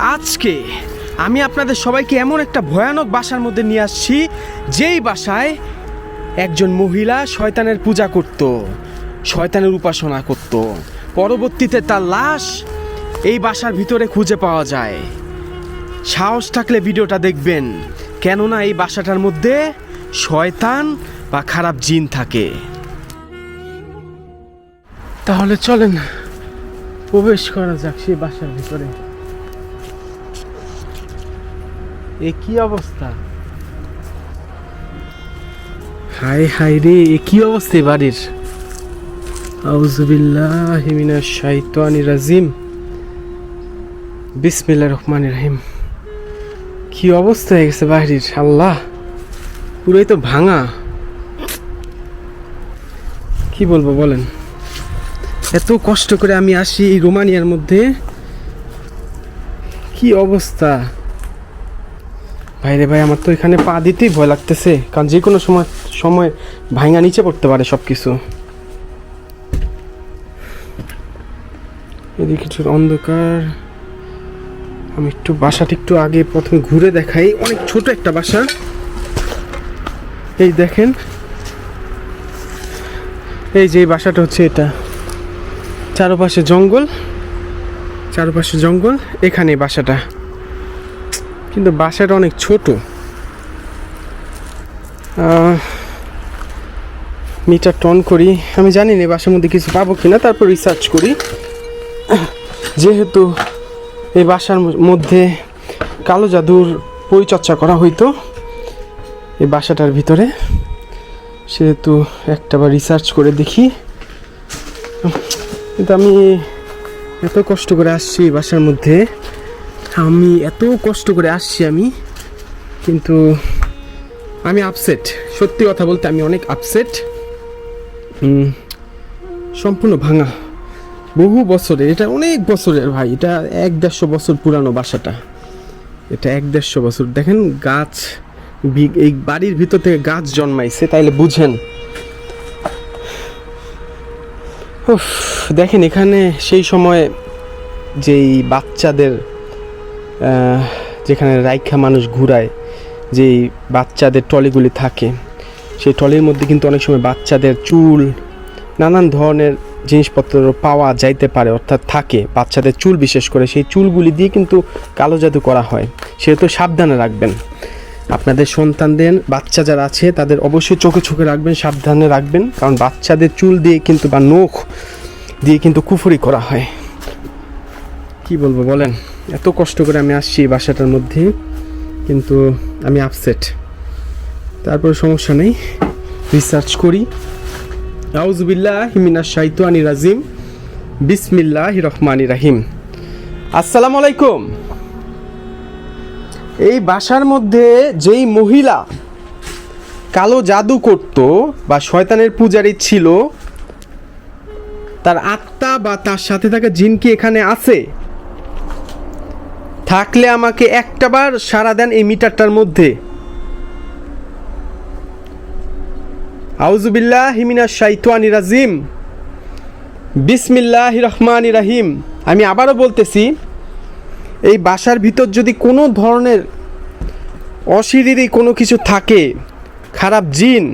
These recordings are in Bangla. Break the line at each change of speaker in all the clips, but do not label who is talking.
আজকে আমি আপনাদের সবাইকে এমন একটা ভয়ানক বাসার মধ্যে নিয়ে আসছি, যেই বাসায় একজন মহিলা শয়তানের পূজা করত, শয়তানের উপাসনা করত। পরবর্তীতে তার লাশ এই বাসার ভিতরে খুঁজে পাওয়া যায়। সাহস থাকলে ভিডিওটা দেখবেন, কেননা এই বাসাটার মধ্যে শয়তান বা খারাপ জিন থাকে। তাহলে চলেন, প্রবেশ করা যাক সেই বাসার ভিতরে। এ কি অবস্থা? হাই হাই রে, এ কি অবস্থা বাড়ির? আউজুবিল্লাহ মিনাশ শাইতানির রাজিম। বিসমিল্লাহির রহমানির রহিম। কি অবস্থা হয়ে গেছে বাড়ির? আল্লাহ, পুরোই তো ভাঙা। কি বলব বলেন? এত কষ্ট করে আমি আসি এই রোমানিয়ার মধ্যে। কি অবস্থা? ভাইরে ভাই, আমার তো এখানে পা দিতেই ভয় লাগতেছে। কারণ যে কোনো সময় সময় ভাঙা নিচে পড়তে পারে সব কিছু এদিকে অন্ধকার। আমি একটু বাসাটা একটু আগে প্রথমে ঘুরে দেখাই। অনেক ছোট একটা বাসা। এই দেখেন। এই যে বাসাটা হচ্ছে এটা। চারপাশে জঙ্গল। চারপাশে জঙ্গল। এখানে বাসাটা। কিন্তু বাসাটা অনেক ছোট। মিটার টন করি। আমি জানি না বাসার মধ্যে কিছু পাবো কিনা, তারপর রিসার্চ করি। যেহেতু এই বাসার মধ্যে কালো জাদুর পরিচর্যা করা হইতো এই বাসাটার ভিতরে, সেহেতু একটাবার রিসার্চ করে দেখি। কিন্তু আমি এত কষ্ট করে আসছি বাসার মধ্যে। আমি এত কষ্ট করে আসছি আমি, কিন্তু আমি আপসেট সত্যি কথা বলতে আমি অনেক আপসেট সম্পূর্ণ ভাঙা। বহু বছরের, এটা অনেক বছরের ভাই, এটা এক দেড়শো বছর পুরানো বাসাটা। এটা এক দেড়শো বছর। দেখেন গাছ এই বাড়ির ভিতর থেকে গাছ জন্মাইছে, তাইলে বুঝেন। দেখেন এখানে সেই সময় যেই বাচ্চাদের যেখানে রাইখা মানুষ ঘুরায়, যেই বাচ্চাদের টলিগুলি থাকে, সেই টলির মধ্যে কিন্তু অনেক সময় বাচ্চাদের চুল, নানান ধরনের জিনিসপত্র পাওয়া যাইতে পারে, অর্থাৎ থাকে। বাচ্চাদের চুল বিশেষ করে, সেই চুলগুলি দিয়ে কিন্তু কালো জাদু করা হয়। সেহেতু সাবধানে রাখবেন। আপনাদের সন্তানদের, বাচ্চা যারা আছে, তাদের অবশ্যই চোখে চোখে রাখবেন, সাবধানে রাখবেন, কারণ বাচ্চাদের চুল দিয়ে কিন্তু বা নখ দিয়ে কিন্তু কুফুরি করা হয়। কি বলব বলেন? এত কষ্ট করে আমি আসছি এই বাসাটার মধ্যে, কিন্তু আমি আপসেট তারপরে সমস্যা নেই রিসার্চ করি। আউজুবিল্লাহ হিমিনা শাইতানি রাজিম। বিসমিল্লাহ রহমানি রাহিম। আসসালামু আলাইকুম। এই বাসার মধ্যে যেই মহিলা কালো জাদু করত বা শয়তানের পূজারী ছিল, তার আত্মা বা তার সাথে থাকা জিন কি এখানে আছে? থাকলে আমাকে একটাবার সারা দেন এই মিটারটার মধ্যে। আউজুবিল্লাহ হিমিনা শাইতানি রাজিম। বিসমিল্লাহ রহমান রাহিম। আমি আবারও বলতেছি, এই বাসার ভিতর যদি কোনো ধরনের অশিরিরি কোনো কিছু থাকে, খারাপ জিন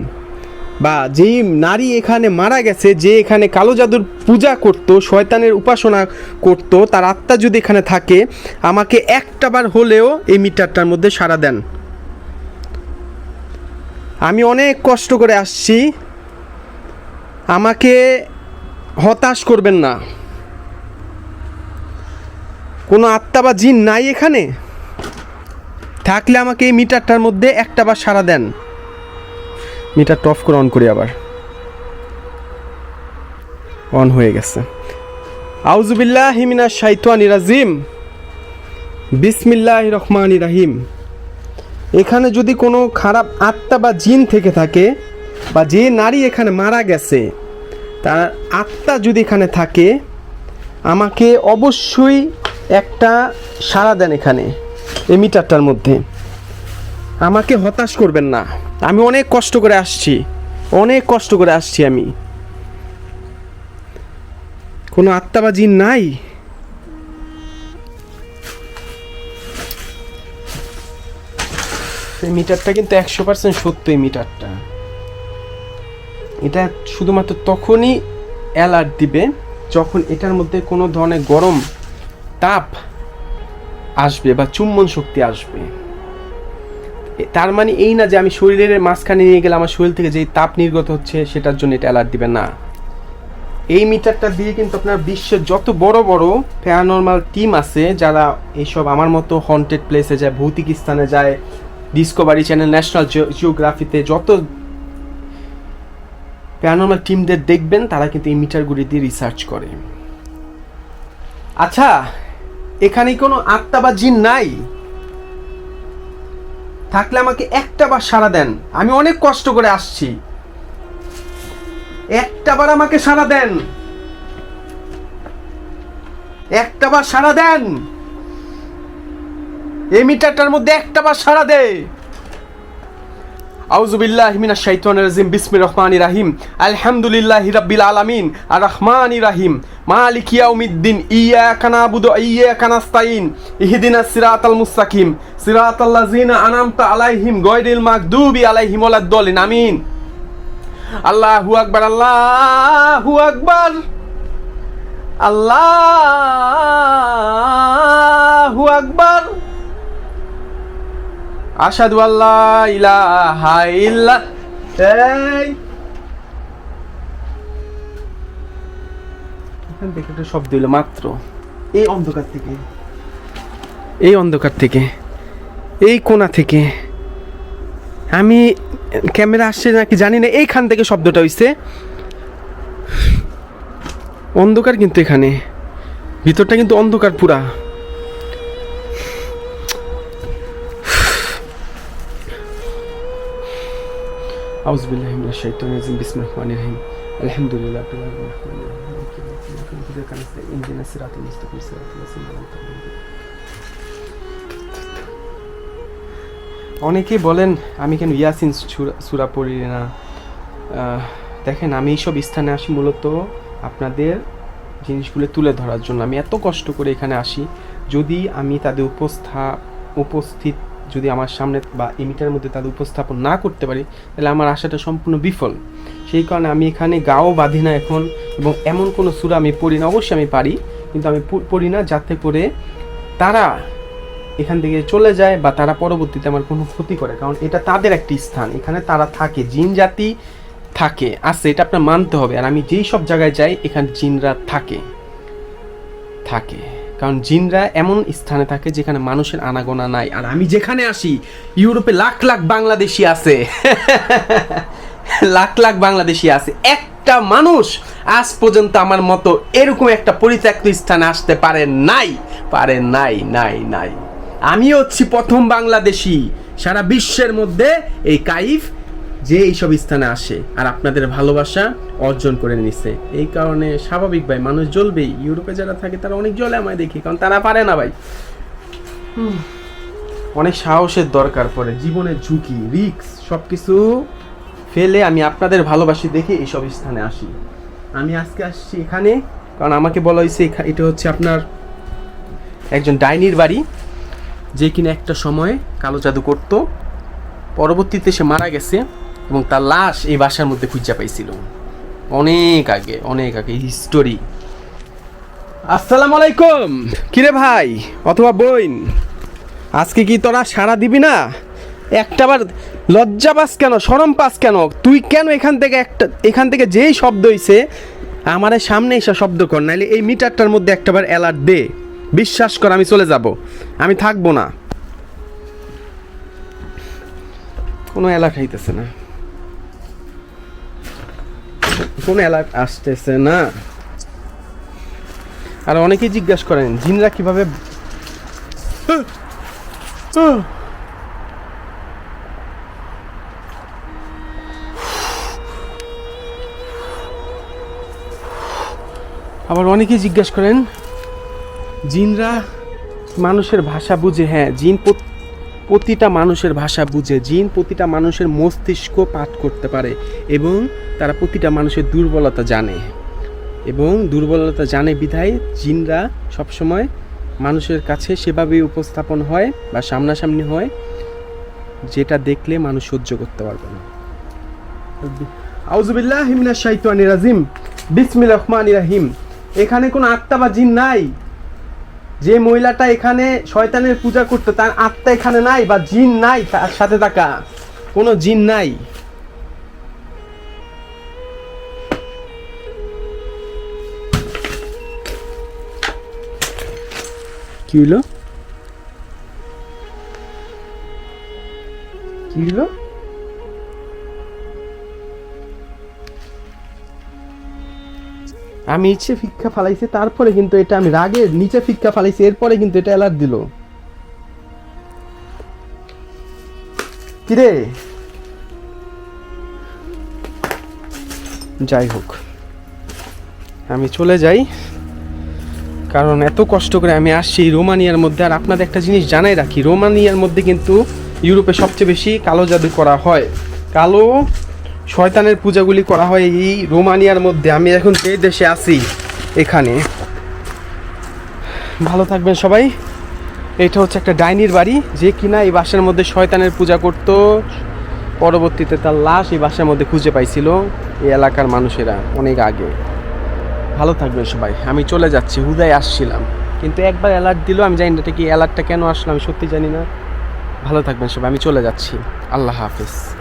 বা যেই নারী এখানে মারা গেছে, যে এখানে কালো জাদুর পূজা করত, শয়তানের উপাসনা করত, তার আত্মা যদি এখানে থাকে, আমাকে একটাবার হলেও এই মিটারটার মধ্যে সাড়া দেন। আমি অনেক কষ্ট করে আসছি। আমাকে হতাশ করবেন না। কোনো আত্মা বা জিন নাই এখানে? থাকলে আমাকে এই মিটারটার মধ্যে একটা বার সারা দেন। মিটার অফ করে অন করি আবার। অন হয়ে গেছে। আউজুবিল্লাহ হিমিনা শাইতানি রাজিম। বিসমিল্লাহ রহমান রাহিম। এখানে যদি কোনো খারাপ আত্মা বা জিন থেকে থাকে, বা যে নারী এখানে মারা গেছে, তার আত্মা যদি এখানে থাকে, আমাকে অবশ্যই একটা সাড়া দেন এখানে, এই মিটারটার মধ্যে। আমাকে হতাশ করবেন না। আমি অনেক কষ্ট করে আসছি। অনেক কষ্ট করে আসছি আমি। কোনো আত্মাবাজি নাই? এই মিটারটা কিন্তু একশো পার্সেন্ট সত্য এই মিটারটা। এটা শুধুমাত্র তখনই অ্যালার্ট দিবে যখন এটার মধ্যে কোনো ধরনের গরম তাপ আসবে বা চুম্বন শক্তি আসবে। তার মানে এই না যে আমি শরীরের মাঝখানে নিয়ে গেলে আমার শরীর থেকে যেই তাপ নির্গত হচ্ছে, সেটার জন্য এটা অ্যালার্ট দিবে না। এই মিটারটা দিয়ে কিন্তু আপনার বিশ্বের যত বড় বড় প্যারানর্মাল টিম আছে, যারা এইসব আমার মতো হন্টেড প্লেসে যায়, ভৌতিক স্থানে যায় ডিসকভারি চ্যানেল ন্যাশনাল জিওগ্রাফিতে যত প্যারানর্মাল টিমদের দেখবেন, তারা কিন্তু এই মিটারগুলি দিয়ে রিসার্চ করে। আচ্ছা এখানে কোনো আত্মা বা জিন নাই? থাকলে আমাকে একটা বার সাড়া দেন। আমি অনেক কষ্ট করে আসছি। একটা বার আমাকে সাড়া দেন। একটা বার সাড়া দেন। এই মিটারটার মধ্যে একটা বার সাড়া দে। আউজুবিল্লাহ মিনাশ শাইতানির রাজিম বিসমির রহমানির রাহিম, আলহামদুলিল্লাহি রাব্বিল আলামিন আর রহমানির রাহিম, মালিক ইয়াউমিদ্দিন, ইয়াকা নাবুদু ওয়া ইয়াকা নাস্তাইন ইহদিনাস সিরাতাল মুস্তাকিম, সিরাতাল লাযিনা আনআমতা আলাইহিম গায়রিল মাগদুবি আলাইহিম ওয়ালাদ-দাল্লিন আমিন। আল্লাহু আকবার আল্লাহু আকবার। আল্লাহু আকবার। আশহাদু আল্লাহ ইলাহা ইল্লা এখান থেকে একটা শব্দ হলো মাত্র। এই অন্ধকার থেকে। এই অন্ধকার থেকে। এই কোণা থেকে। আমি ক্যামেরা আসছে নাকি জানি না, এইখান থেকে শব্দটা হইছে। অন্ধকার কিন্তু এখানে। ভিতরটা কিন্তু অন্ধকার পুরা। অনেকে বলেন, আমি কেন ইয়াসিন সুরা পড়ি না? দেখেন, আমি এইসব স্থানে আসি মূলত আপনাদের জিনিসগুলো তুলে ধরার জন্য। আমি এত কষ্ট করে এখানে আসি, যদি আমি তাদের উপস্থা, উপস্থিত যদি আমার সামনে বা এমিটার মধ্যে তাদের উপস্থাপন না করতে পারি, তাহলে আমার আশাটা সম্পূর্ণ বিফল। সেই কারণে আমি এখানে গাও বাঁধি না এখন, এবং এমন কোনো সুরা আমি পড়ি না। অবশ্যই আমি পারি, কিন্তু আমি পড়ি না যাতে করে তারা এখান থেকে চলে যায় বা তারা পরবর্তীতে আমার কোনো ক্ষতি করে, কারণ এটা তাদের একটি স্থান। এখানে তারা থাকে, জিন জাতি থাকে, আছে, এটা আপনার মানতে হবে। আর আমি যেই সব জায়গায় যাই, এখানে জিনরা থাকে। থাকে। কারণ জিনরা এমন স্থানে থাকে যেখানে মানুষের আনাগোনা নাই। আর আমি যেখানে আসি, ইউরোপে লাখ লাখ বাংলাদেশি আছে। লাখ লাখ বাংলাদেশি আছে। একটা মানুষ আজ পর্যন্ত আমার মতো এরকম একটা পরিত্যক্ত স্থানে আসতে পারে নাই। পারে নাই নাই নাই। আমি হচ্ছি প্রথম বাংলাদেশি। সারা বিশ্বের মধ্যে এই কাইফ যে এইসব স্থানে আসে আর আপনাদের ভালোবাসা অর্জন করে নিছে। এই কারণে স্বাভাবিক ভাই মানুষ জ্বলবেই। ইউরোপে যারা থাকে তারা অনেক জ্বলে আমায় দেখি কারণ তারা পারে না ভাই। অনেক সাহসের দরকার পড়ে জীবনের ঝুঁকি রিক্স সব কিছু ফেলে আমি আপনাদের ভালোবাসি দেখে এইসব স্থানে আসি। আমি আজকে আসছি এখানে কারণ আমাকে বলা হয়েছে এটা হচ্ছে আপনার একজন ডাইনির বাড়ি যে কিনা একটা সময়ে কালো জাদু করতো। পরবর্তীতে সে মারা গেছে। এবং তার লাশ এই বাসার মধ্যে খুঁজা পাইছিল। অনেক আগে অনেক আগে হিস্টোরি আসসালামু আলাইকুম কিরে ভাই, অথবা বইন আজকে কি তোরা সাড়া দিবি না? একটাবার লজ্জা পাস কেন সরম পাস কেন? তুই কেন এখান থেকে একটা, এখান থেকে যেই শব্দ হইছে আমাদের সামনে এসে শব্দ কর, নাইলে এই মিটারটার মধ্যে একটাবার অ্যালার্ট দে। বিশ্বাস কর, আমি চলে যাব। আমি থাকব না। কোনো অ্যালার্ট হইতেছে না। কোনো অ্যালার্ট আসতেছে না। আর অনেকেই জিজ্ঞাসা করেন, জিনরা কীভাবে আবার অনেকেই জিজ্ঞাসা করেন, জিনরা মানুষের ভাষা বুঝে হ্যাঁ জিন প্রত- প্রতিটা মানুষের ভাষা বুঝে জিন প্রতিটা মানুষের মস্তিষ্ক পাঠ করতে পারে এবং তারা প্রতিটা মানুষের দুর্বলতা জানে। এবং দুর্বলতা জানে বিধায় জিনরা সবসময় মানুষের কাছে সেভাবেই উপস্থাপন হয় বা সামনাসামনি হয়, যেটা দেখলে মানুষ সহ্য করতে পারবে না। আউজুবিল্লাহ হিমিনা শাইতানি রাজিম। বিসমিল রহমান রাহিম। এখানে কোনো আত্মা বা জিন নাই। যে মহিলাটা এখানে শয়তানের পূজা করতো, তার আত্মা এখানে নাই বা জিন নাই, তার সাথে থাকা। কোনো জিন নাই। কি হলো কি হলো আমি ইচ্ছে ফিক্ষা ফালাইছি, তারপরে কিন্তু এটা আমি রাগে নিচে ফিক্ষা ফালাইছি, এরপরে কিন্তু এটা অ্যালার্ট দিল। কিরে? যাই হোক, আমি চলে যাই, কারণ এত কষ্ট করে আমি আসছি রোমানিয়ার মধ্যে। আর আপনাদের একটা জিনিস জানাই রাখি, রোমানিয়ার মধ্যে কিন্তু ইউরোপে সবচেয়ে বেশি কালো জাদু করা হয়। কালো শয়তানের পূজাগুলি করা হয় এই রোমানিয়ার মধ্যে। আমি এখন যে দেশে আছি, এখানে। ভালো থাকবেন সবাই। এটা হচ্ছে একটা ডাইনির বাড়ি, যে কিনা এই বাসার মধ্যে শয়তানের পূজা করত। পরবর্তীতে তার লাশ এই বাসার মধ্যে খুঁজে পাইছিল এই এলাকার মানুষেরা অনেক আগে। ভালো থাকবেন সবাই। আমি চলে যাচ্ছি, হুদায় আসছিলাম। কিন্তু একবার অ্যালার্ট দিল, আমি জানি না এটা কি অ্যালার্টটা কেন আসলো, আমি সত্যি জানি না। ভালো থাকবেন সবাই, আমি চলে যাচ্ছি। আল্লাহ হাফিজ।